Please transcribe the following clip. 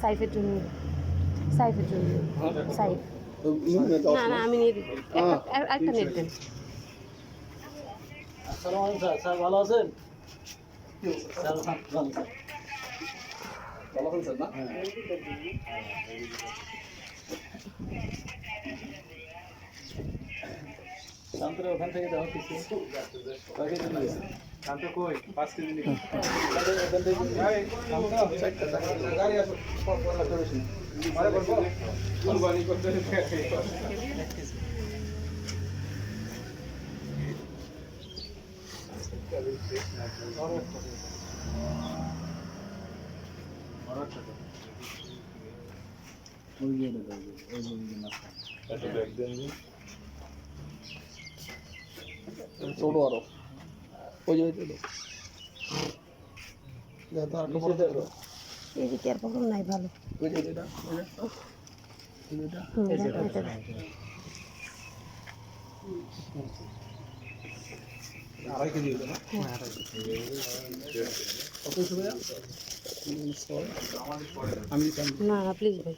সাইফের জন্য সাইফের জন্য সাইফ। না না আমি নিয়ে দিই। একটা- নেট দেন। স্যার। স্যার ভালো আছেন? ভালো আছেন। স্যার না? শান্তরে ওখান থেকে দেওয়া কিছু কয় কেজি নিয়ে শান্ত কই? পাঁচ কেজি নিবি ওখান থেকে কুরবানি করতে মুরগি এনে দেবো ওই মুরগি ছোট আরও। ওই যে আর প্রবলেম নাই ভালো। ওই এটা আড়াই কেজি না? আমি না প্লিজ ভাই।